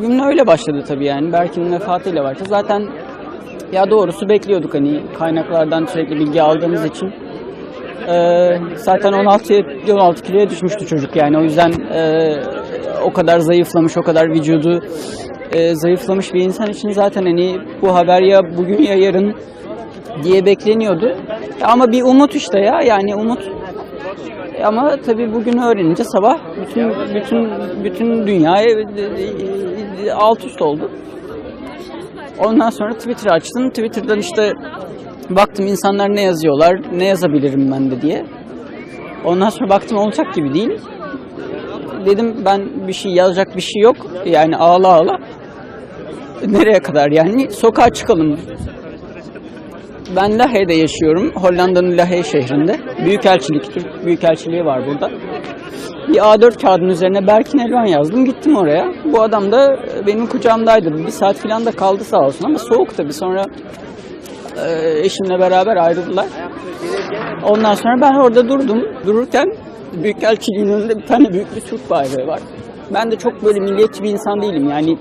Gün öyle başladı tabii yani. Berkin'in vefatıyla başladı. Zaten ya doğrusu bekliyorduk hani kaynaklardan sürekli bilgi aldığımız için. Ee, zaten 16 16 kiloya düşmüştü çocuk yani o yüzden e, o kadar zayıflamış, o kadar vücudu e, zayıflamış bir insan için zaten hani bu haber ya bugün ya yarın diye bekleniyordu. Ama bir umut işte ya yani umut. Ama tabii bugün öğrenince sabah bütün bütün bütün dünya e, alt üst oldu. Ondan sonra Twitter açtım. Twitter'dan işte baktım insanlar ne yazıyorlar, ne yazabilirim ben de diye. Ondan sonra baktım olacak gibi değil. Dedim ben bir şey yazacak bir şey yok. Yani ağla ağla. Nereye kadar yani? Sokağa çıkalım. Ben Lahey'de yaşıyorum. Hollanda'nın Lahey şehrinde. Büyükelçilik, Türk Büyükelçiliği var burada. Bir A4 kağıdın üzerine Berkin Elvan yazdım. Gittim oraya. Bu adam da benim kucağımdaydı. Bir saat falan da kaldı sağ olsun ama soğuk tabii. Sonra e, eşimle beraber ayrıldılar. Ondan sonra ben orada durdum. Dururken Büyükelçiliğin önünde bir tane büyük bir Türk bayrağı var. Ben de çok böyle milliyetçi bir insan değilim. Yani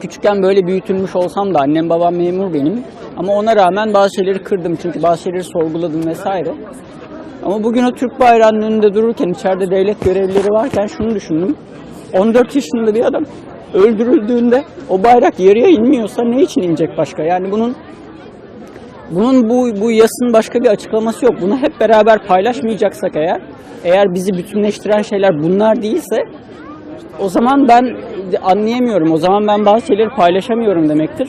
küçükken böyle büyütülmüş olsam da annem babam memur benim. Ama ona rağmen bazı şeyleri kırdım çünkü bazı şeyleri sorguladım vesaire. Ama bugün o Türk bayrağının önünde dururken içeride devlet görevlileri varken şunu düşündüm. 14 yaşında bir adam öldürüldüğünde o bayrak yarıya inmiyorsa ne için inecek başka? Yani bunun bunun bu, bu yasın başka bir açıklaması yok. Bunu hep beraber paylaşmayacaksak eğer, eğer bizi bütünleştiren şeyler bunlar değilse o zaman ben anlayamıyorum. O zaman ben bazı şeyleri paylaşamıyorum demektir.